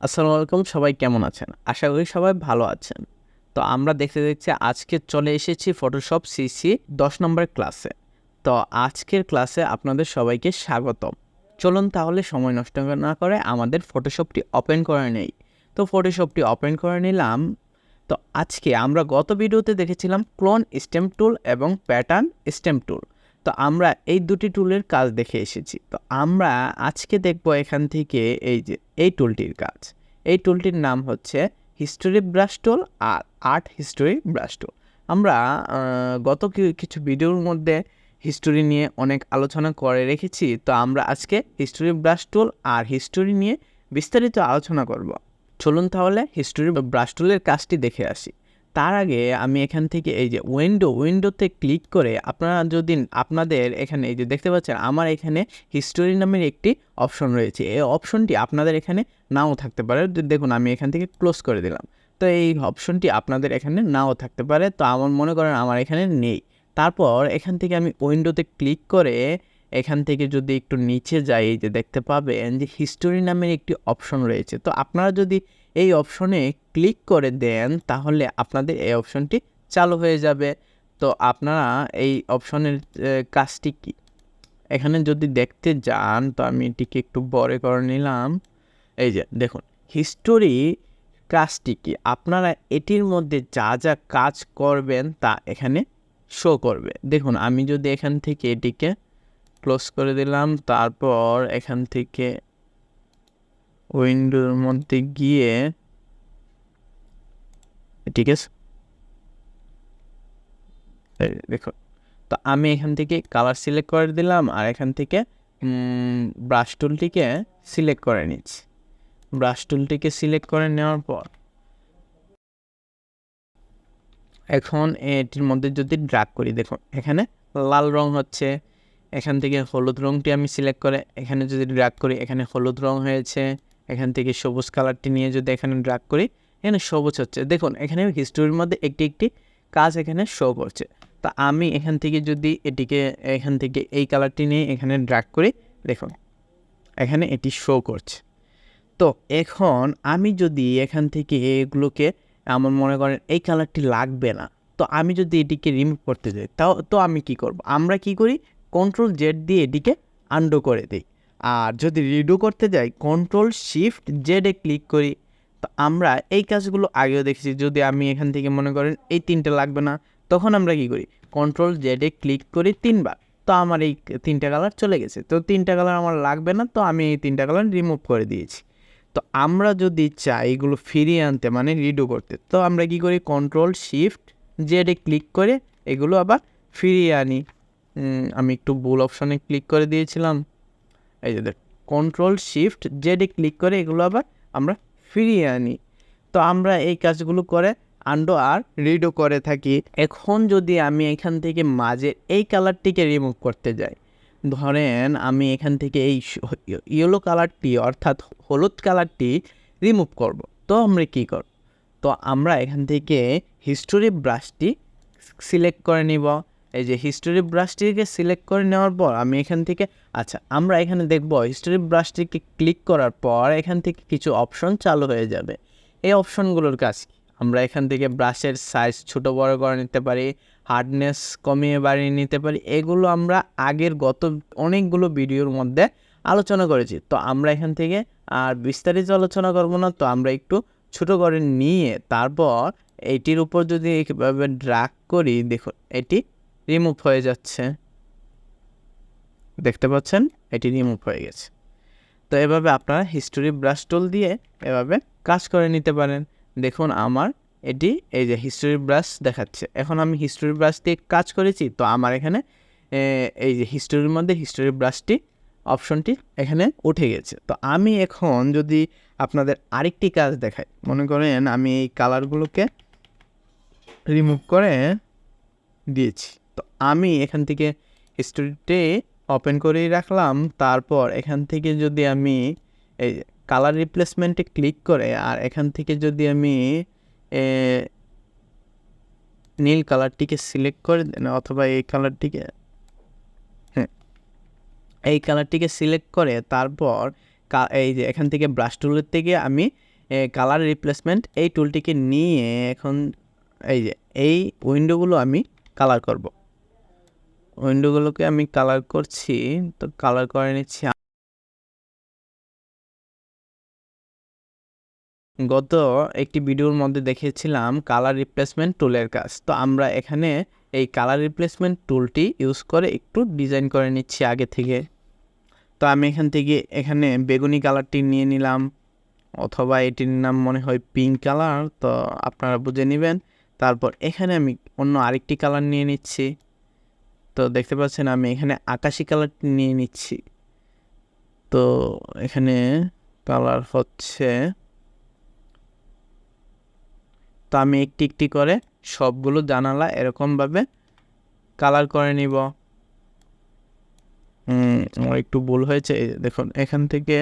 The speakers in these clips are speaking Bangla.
আসসালামু আলাইকুম, সবাই কেমন আছেন? আশা করি সবাই ভালো আছেন। তো আমরা দেখতে দেখতে আজকে চলে এসেছি ফটোশপ সিসি দশ নম্বর ক্লাসে তো আজকের ক্লাসে আপনাদের সবাইকে স্বাগতম। চলুন তাহলে সময় নষ্ট না করে আমাদের ফটোশপটি ওপেন করে নেই। তো ফটোশপটি ওপেন করে নিলাম। তো আজকে আমরা গত ভিডিওতে দেখেছিলাম ক্লোন স্টেম টুল এবং প্যাটার্ন স্টেম টুল তো আমরা এই দুটি টুলের কাজ দেখে এসেছি। তো আমরা আজকে দেখব এখান থেকে এই যে, এই টুলটির কাজ। এই টুলটির নাম হচ্ছে হিস্টোরি ব্রাশ টুল আর আর্ট হিস্টোরি ব্রাশ টুল আমরা গত কিছু ভিডিওর মধ্যে হিস্টোরি নিয়ে অনেক আলোচনা করে রেখেছি। তো আমরা আজকে হিস্টোরি ব্রাশ টুল আর হিস্টোরি নিয়ে বিস্তারিত আলোচনা করব। চলুন তাহলে হিস্টোরি ব্রাশ টুলের কাজটি দেখে আসি। তার আগে আমি এখান থেকে এই যে উইন্ডো উইন্ডোতে ক্লিক করে আপনারা যদি আপনাদের এখানে এই যে দেখতে পাচ্ছেন আমার এখানে হিস্টোরি নামের একটি অপশন রয়েছে। এই অপশনটি আপনাদের এখানে নাও থাকতে পারে। দেখুন আমি এখান থেকে ক্লোজ করে দিলাম। তো এই অপশনটি আপনাদের এখানে নাও থাকতে পারে। তো আমার মনে করেন আমার এখানে নেই। তারপর এখান থেকে আমি উইন্ডোতে ক্লিক করে এখান থেকে যদি একটু নিচে যাই যে দেখতে পাবেন যে হিস্টোরি নামের একটি অপশন রয়েছে। তো আপনারা যদি এই অপশনে ক্লিক করে দেন, তাহলে আপনাদের এই অপশনটি চালু হয়ে যাবে। তো আপনারা এই অপশনের কাজটি কি? এখানে যদি দেখতে যান, তো আমি এটিকে একটু বড় করে নিলাম। এই যে, দেখুন হিস্টোরি কাজটি কি? আপনারা এটির মধ্যে যা যা কাজ করবেন, তা এখানে শো করবে। দেখুন, আমি যদি এখান থেকে এটিকে ক্লোজ করে দিলাম, তারপর এখান থেকে উইন্ডোর মধ্যে গিয়ে, ঠিক আছে? দেখো, তো আমি এখান থেকে কালার সিলেক্ট করে দিলাম আর এখান থেকে ব্রাশ টুলটিকে সিলেক্ট করে নিচ্ছি। ব্রাশ টুলটিকে সিলেক্ট করে নেওয়ার পর, এখন এটির মধ্যে যদি ড্রাগ করি দেখুন এখানে লাল রং হচ্ছে, এখান থেকে হলুদ রংটি আমি সিলেক্ট করে, এখানে যদি ড্রাগ করি, এখানে হলুদ রং হয়েছে। এখান থেকে সবুজ কালারটি নিয়ে যদি এখানে ড্রাগ করি, এখানে সবুজ হচ্ছে। দেখুন, এখানে হিস্টোরির মধ্যে একটি একটি কাজ এখানে শো করছে। তা আমি এখান থেকে যদি এটিকে, এখান থেকে এই কালারটি নিয়ে এখানে ড্রাগ করি, দেখুন, এখানে এটি শো করছে। তো এখন আমি যদি এখান থেকে এগুলোকে, আমার মনে করেন এই কালারটি লাগবে না, তো আমি যদি এটিকে রিমুভ করতে যাই, তাও, তো আমি কি করব? আমরা কি করি? কন্ট্রোল জেড দিয়ে এটিকে আন্ডো করে দিই। আর যদি রিডু করতে যাই কন্ট্রোল শিফট জেডে ক্লিক করি, তো আমরা এই কাজগুলো আগেও দেখেছি। যদি আমি এখান থেকে মনে করেন এই তিনটে লাগবে না, তখন আমরা কি করি? কন্ট্রোল জেডে ক্লিক করি তিনবার। তো আমার এই তিনটা কালার চলে গেছে। তো তিনটা কালার আমার লাগবে না, তো আমি এই তিনটা কালার রিমুভ করে দিয়েছি। তো আমরা যদি চাই এগুলো ফিরিয়ে আনতে মানে রিডু করতে, তো আমরা কি করি? কন্ট্রোল শিফট জেডে ক্লিক করে এগুলো আবার ফিরিয়ে আনি। আমি একটু ভুল অপশানে ক্লিক করে দিয়েছিলাম। এই যে কন্ট্রোল শিফট জেডে ক্লিক করে এগুলো আবার আমরা ফিরিয়ে আনি। তো আমরা এই কাজগুলো করে আন্ডো আর রিডো করে থাকি। এখন যদি আমি এখান থেকে মাঝে এই কালারটিকে রিমুভ করতে যাই, ধরেন আমি এখান থেকে এই ইয়েলো কালারটি অর্থাৎ হলুদ কালারটি রিমুভ করব, তো আমরা কী করব তো আমরা এখান থেকে হিস্টোরি ব্রাশটি সিলেক্ট করে নিব। এই যে হিস্টোরি ব্রাশটিকে সিলেক্ট করে নেওয়ার পর আমি এখান থেকে আচ্ছা আমরা এখানে দেখব হিস্টোরি ব্রাশটিকে ক্লিক করার পর এখান থেকে কিছু অপশন চালু হয়ে যাবে। এই অপশনগুলোর কাজ আমরা এখান থেকে ব্রাশের সাইজ ছোট বড় করে নিতে পারি হার্ডনেস কমিয়ে বাড়িয়ে নিতে পারি, এগুলো আমরা আগের গত অনেকগুলো ভিডিওর মধ্যে আলোচনা করেছি। তো আমরা এখান থেকে আর বিস্তারিত আলোচনা করব না, তো আমরা একটু ছোট করে নিয়ে তারপর এটির উপর যদি এইভাবে ড্রাগ করি, দেখুন, এটি রিমুভ হয়ে যাচ্ছে। দেখতে পাচ্ছেন? এটি রিমুভ হয়ে গেছে। তো এভাবে আপনারা হিস্টোরি ব্রাশ টুল দিয়ে এভাবে কাজ করে নিতে পারেন। দেখুন আমার এটি, এই যে হিস্টোরি ব্রাশ দেখাচ্ছে। এখন আমি হিস্টোরি ব্রাশ দিয়ে কাজ করেছি, তো আমার এখানে এই যে হিস্টোরির মধ্যে হিস্টোরি ব্রাশটি অপশনটি এখানে উঠে গেছে। তো আমি এখন যদি আপনাদের আরেকটি কাজ দেখাই, মনে করেন আমি এই কালারগুলোকে রিমুভ করে দিয়েছি। আমি এখান থেকে হিস্টোরিতে ওপেন করেই রাখলাম। তারপর এখান থেকে যদি আমি এই কালার রিপ্লেসমেন্টে ক্লিক করে আর এখান থেকে যদি আমি নীল কালারটিকে সিলেক্ট করে দেন অথবা এই কালারটিকে হ্যাঁ এই কালারটিকে সিলেক্ট করে তারপর এই যে এখান থেকে ব্রাশ টুলের থেকে আমি কালার রিপ্লেসমেন্ট এই টুলটিকে নিয়ে এখন এই যে এই উইন্ডোগুলো আমি কালার করব। উইন্ডোগুলোকে আমি কালার করছি, তো কালার করে নিচ্ছি গত একটি ভিডিওর মধ্যে দেখেছিলাম কালার রিপ্লেসমেন্ট টুলের কাজ। তো আমরা এখানে এই কালার রিপ্লেসমেন্ট টুলটি ইউজ করে একটু ডিজাইন করে নিচ্ছি আগে থেকে। তো আমি এখান থেকে এখানে বেগুনি কালারটি নিয়ে নিলাম, অথবা এটির নাম মনে হয় পিঙ্ক কালার, তো আপনারা বুঝে নেবেন। তারপর এখানে আমি অন্য আরেকটি কালার নিয়ে নিচ্ছি। তো দেখতে পাচ্ছেন আমি এখানে আকাশি কালারটি নিয়ে নিচ্ছি। তো এখানে কালার হচ্ছে তো আমি একটি একটি করে সবগুলো জানালা এরকমভাবে কালার করে নিব। আমার একটু ভুল হয়েছে দেখুন, এখান থেকে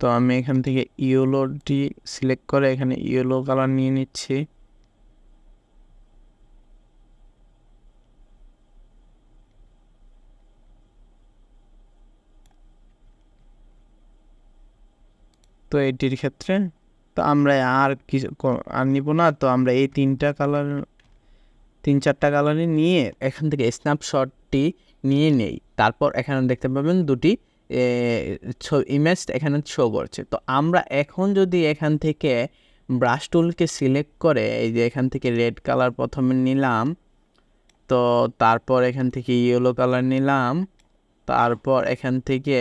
তো আমি এখান থেকে ইয়েলোটি সিলেক্ট করে এখানে ইয়েলো কালার নিয়ে নিচ্ছি। তো এটির ক্ষেত্রে তো আমরা আর কিছু আর নিব না, তো আমরা এই তিনটা কালার তিন চারটা কালারই নিয়ে এখান থেকে স্ন্যাপশটটি নিয়ে নেই। তারপর এখানে দেখতে পাবেন দুটি ইমেজ এখানে শো করছে। তো আমরা এখন যদি এখান থেকে ব্রাশ টুলকে সিলেক্ট করে, এই যে এখান থেকে রেড কালার প্রথমে নিলাম, তো তারপর এখান থেকে ইয়েলো কালার নিলাম, তারপর এখান থেকে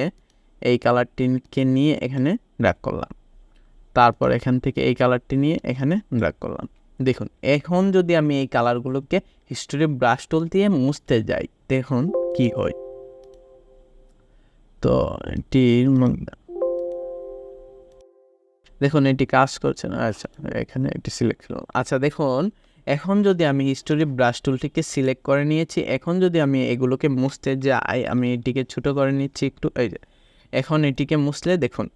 এই কালারটিকে নিয়ে এখানে ড্র্যাগ করলাম। তারপর এখান থেকে এই কালারটি নিয়ে এখানে ড্র্যাগ করলাম। দেখুন, এখন যদি আমি এই কালারগুলোকে হিস্টোরি ব্রাশ টুল দিয়ে মুছতে যাই, দেখুন কি হয়। তো মধ্যে দেখুন, এটি কাজ করছে না। আচ্ছা এখানে এটি সিলেক্ট আচ্ছা দেখুন, এখন যদি আমি হিস্টোরি ব্রাশ টুলটিকে সিলেক্ট করে নিয়েছি, এখন যদি আমি এগুলোকে মুছতে যাই, আমি এটিকে ছোটো করে নিচ্ছি একটু, এই যে, এখন এটিকে মুছলে দেখুন,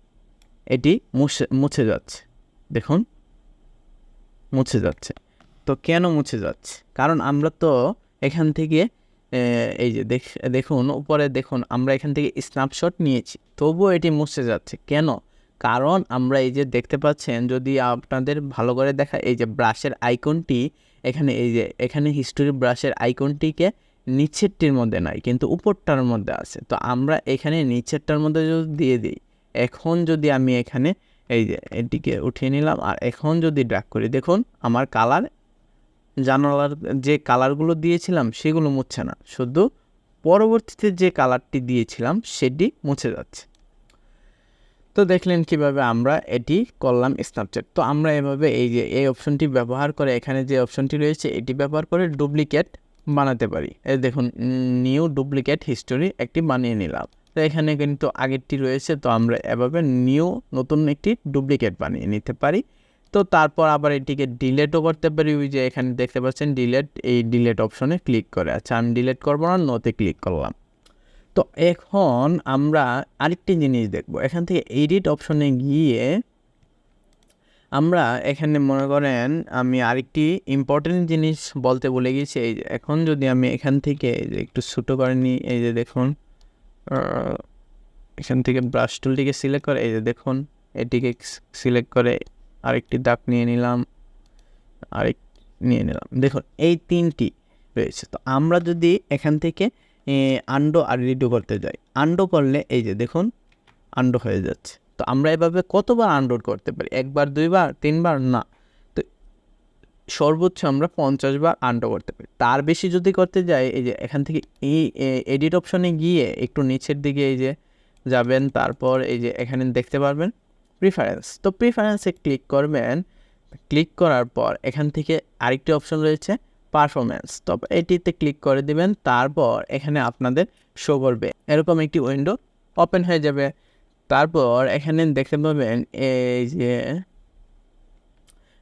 এটি মুছে মুছে যাচ্ছে। দেখুন, মুছে যাচ্ছে। তো কেন মুছে যাচ্ছে? কারণ আমরা তো এখান থেকে এই যে দেখ, দেখুন, উপরে দেখুন, আমরা এখান থেকে স্ন্যাপশট নিয়েছি। তবুও এটি মুছে যাচ্ছে। কেন? কারণ আমরা এই যে দেখতে পাচ্ছেন, যদি আপনাদের ভালো করে দেখা, এই যে ব্রাশের আইকনটি এখানে এই যে, এখানে হিস্টোরি ব্রাশের আইকনটিকে নিচেরটির মধ্যে নাই কিন্তু উপরটার মধ্যে আছে। তো আমরা এখানে নিচেরটার মধ্যে যদি দিয়ে দিই, এখন যদি আমি এখানে, এই যে, এটিকে উঠিয়ে নিলাম, আর এখন যদি ড্র্যাগ করি, দেখুন, আমার কালার জানালার যে কালারগুলো দিয়েছিলাম সেগুলো মুছছে না। শুধু পরবর্তীতে যে কালারটি দিয়েছিলাম সেটি মুছে যাচ্ছে। তো দেখলেন কীভাবে আমরা এটি করলাম স্ন্যাপচ্যাট তো আমরা এভাবে এই যে এই অপশনটি ব্যবহার করে এখানে যে অপশনটি রয়েছে, এটি ব্যবহার করে ডুপ্লিকেট বানাতে পারি। এই দেখুন নিউ ডুপ্লিকেট হিস্টোরি একটি বানিয়ে নিলাম। তো এখানে কিন্তু আগেরটি রয়েছে, তো আমরা এভাবে নিউ নতুন একটি ডুপ্লিকেট বানিয়ে নিতে পারি। তো তারপর আবার এটিকে ডিলেটও করতে পারি। ওই যে এখানে দেখতে পাচ্ছেন ডিলেট এই ডিলেট অপশনে ক্লিক করে। আচ্ছা আমি ডিলেট করব না নোতে ক্লিক করলাম। তো এখন আমরা আরেকটি জিনিস দেখব। এখান থেকে এডিট অপশনে গিয়ে আমরা এখানে মনে করেন আমি আরেকটি ইম্পর্টেন্ট জিনিস বলতে ভুলে গেছি। এই যে এখন যদি আমি এখান থেকে একটু ছোটো করে নিই, এই যে দেখুন এখান থেকে ব্রাশ টুলটিকে সিলেক্ট করে, এই যে দেখুন, এটিকে সিলেক্ট করে আরেকটি দাগ নিয়ে নিলাম, আরেক নিয়ে নিলাম। দেখুন, এই তিনটি রয়েছে। তো আমরা যদি এখান থেকে আন্ডো আর রিডো করতে যাই। আন্ডো করলে, এই যে দেখুন, আন্ডো হয়ে যাচ্ছে। তো আমরা এভাবে কতবার আন্ডোর করতে পারি? একবার, দুইবার, তিনবার? না। তো সর্বোচ্চ আমরা পঞ্চাশ বার আন্ডো করতে পারি। তার বেশি যদি করতে যাই, এই যে এখান থেকে এই এডিট অপশনে গিয়ে একটু নিচের দিকে এই যে যাবেন, তারপর এই যে এখানে দেখতে পারবেন প্রিফারেন্স তো প্রিফারেন্সে ক্লিক করবেন। ক্লিক করার পর এখান থেকে আরেকটি অপশন রয়েছে পারফরমেন্স তো এটিতে ক্লিক করে দিবেন, তারপর এখানে আপনাদের শো করবে। এরকম একটি উইন্ডো ওপেন হয়ে যাবে। তারপর এখানে দেখতে পাবেন এই যে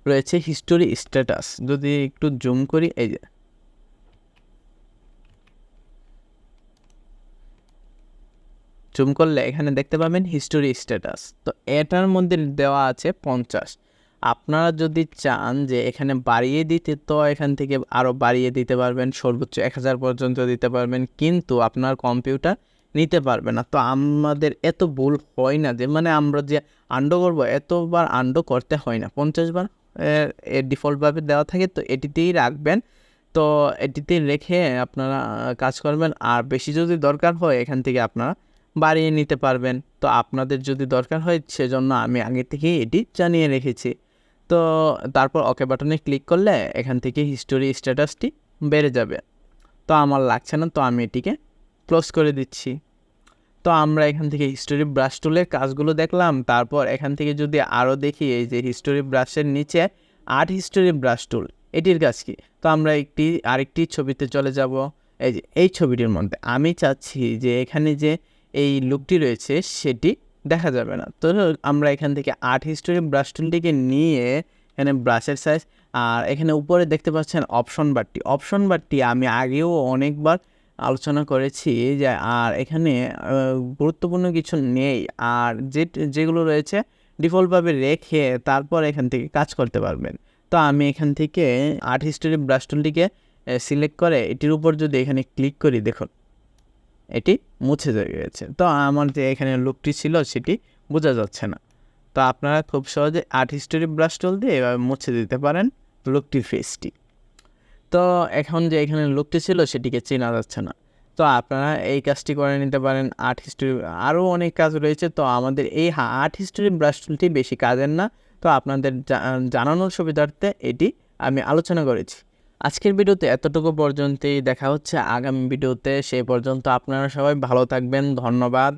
রয়েছে হিস্টোরি স্ট্যাটাস যদি একটু জুম করি, এই যে জুম করলে এখানে দেখতে পাবেন হিস্টোরি স্ট্যাটাস তো এটার মধ্যে দেওয়া আছে পঞ্চাশ। আপনারা যদি চান যে এখানে বাড়িয়ে দিতে, তো এখান থেকে আরও বাড়িয়ে দিতে পারবেন, সর্বোচ্চ এক হাজার পর্যন্ত দিতে পারবেন, কিন্তু আপনার কম্পিউটার নিতে পারবে না। তো আমাদের এত ভুল হয় না যে মানে আমরা যে আন্ডো করব, এতবার আন্ডো করতে হয় না। পঞ্চাশ বার ডিফল্টভাবে দেওয়া থাকে, তো এটিতেই রাখবেন। তো এটিতে রেখে আপনারা কাজ করবেন। আর বেশি যদি দরকার হয়, এখান থেকে আপনারা বাড়িয়ে নিতে পারবেন। তো আপনাদের যদি দরকার হয়, সেজন্য আমি আগে থেকেই এটি জানিয়ে রেখেছি। তো তারপর ওকে বাটনে ক্লিক করলে এখান থেকে হিস্টোরি স্ট্যাটাসটি বেড়ে যাবে। তো আমার লাগছে না, তো আমি এটিকে ক্লোজ করে দিচ্ছি। তো আমরা এখান থেকে হিস্টোরি ব্রাশ টুলের কাজগুলো দেখলাম। তারপর এখান থেকে যদি আরও দেখি, এই যে হিস্টোরি ব্রাশের নিচে আর্ট হিস্টোরি ব্রাশ টুল এটির কাজ কি? তো আমরা একটি, আরেকটি ছবিতে চলে যাব। এই যে, এই ছবিটির মধ্যে আমি চাচ্ছি যে এখানে যে এই লুকটি রয়েছে, সেটি দেখা যাবে না। তো আমরা এখান থেকে আর্ট হিস্টোরি ব্রাশ টুলটিকে নিয়ে এখানে ব্রাশের সাইজ আর এখানে উপরে দেখতে পাচ্ছেন অপশন বারটি অপশন বারটি আমি আগেও অনেকবার আলোচনা করেছি যে, আর এখানে গুরুত্বপূর্ণ কিছু নেই। আর যে যেগুলো রয়েছে, ডিফল্টভাবে রেখে তারপর এখান থেকে কাজ করতে পারবেন। তো আমি এখান থেকে আর্ট হিস্টোরি ব্রাশ টুলটিকে সিলেক্ট করে, এটির উপর যদি এখানে ক্লিক করি, দেখুন। এটি মুছে গেছে তো আমার যে এখানে লুকটি ছিল সেটি বোঝা যাচ্ছে না। তো আপনারা খুব সহজে আর্ট হিস্টোরি ব্রাশ টুল দিয়ে এভাবে মুছে দিতে পারেন লুকটির ফেসটি তো এখন যে এখানে লুকটি ছিল সেটিকে চেনা যাচ্ছে না। তো আপনারা এই কাজটি করে নিতে পারেন আর্ট হিস্টোরি আরও অনেক কাজ রয়েছে। তো আমাদের এই আর্ট হিস্টোরি ব্রাশ টুলটি বেশি কাজের না। তো আপনাদের জানানোর সুবিধার্থে এটি আমি আলোচনা করেছি। আজকের ভিডিওতে এতটুকু পর্যন্তই। দেখা হচ্ছে আগামী ভিডিওতে। সেই পর্যন্ত আপনারা সবাই ভালো থাকবেন। ধন্যবাদ।